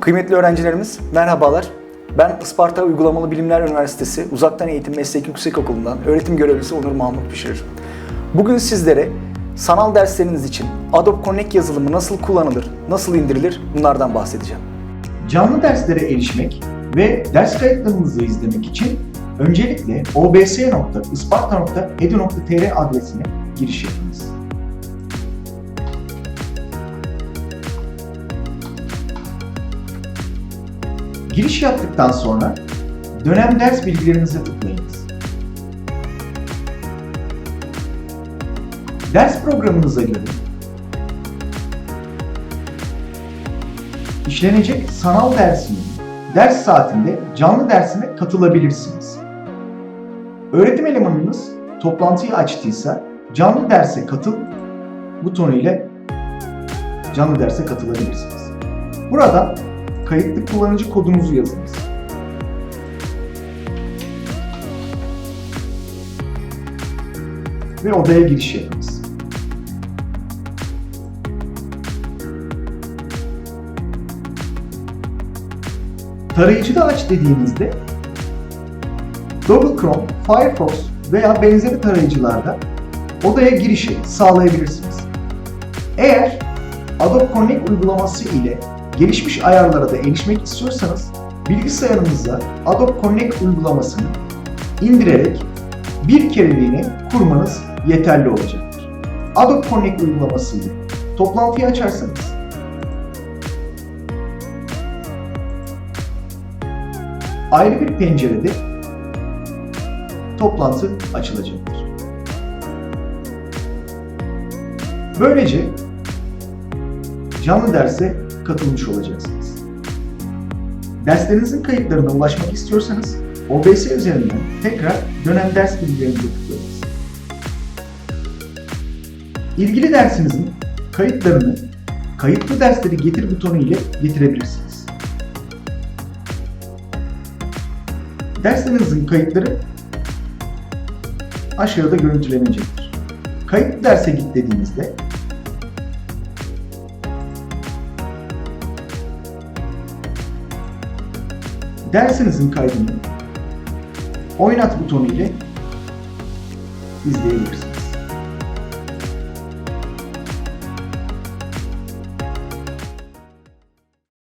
Kıymetli öğrencilerimiz, merhabalar. Ben Isparta Uygulamalı Bilimler Üniversitesi Uzaktan Eğitim Meslek Yüksekokulu'ndan öğretim görevlisi Onur Mahmut Pişirir. Bugün sizlere sanal dersleriniz için Adobe Connect yazılımı nasıl kullanılır, nasıl indirilir bunlardan bahsedeceğim. Canlı derslere erişmek ve ders kayıtlarınızı izlemek için öncelikle obs.isparta.edu.tr adresine giriş yapınız. Giriş yaptıktan sonra dönem ders bilgilerinize tıklayınız. Ders programınıza göre işlenecek sanal dersinin ders saatinde canlı dersine katılabilirsiniz. Öğretim elemanınız toplantıyı açtıysa canlı derse katıl butonu ile canlı derse katılabilirsiniz. Burada kayıtlı kullanıcı kodunuzu yazınız. Ve odaya giriş yapınız. Tarayıcıda aç dediğinizde Google Chrome, Firefox veya benzeri tarayıcılarda odaya girişi sağlayabilirsiniz. Eğer Adobe Connect uygulaması ile gelişmiş ayarlara da erişmek istiyorsanız bilgisayarınıza Adobe Connect uygulamasını indirerek bir kereliğine kurmanız yeterli olacaktır. Adobe Connect uygulaması ile toplantıyı açarsanız ayrı bir pencerede toplantı açılacaktır. Böylece canlı derse katılmış olacaksınız. Derslerinizin kayıtlarına ulaşmak istiyorsanız OBS üzerinden tekrar dönem ders bilgilerinize tıklayınız. İlgili dersinizin kayıtlarını kayıtlı dersleri getir butonu ile getirebilirsiniz. Derslerinizin kayıtları aşağıda görüntülenecektir. Kayıtlı derse git dediğinizde dersinizin kaydını oynat butonu ile izleyebilirsiniz.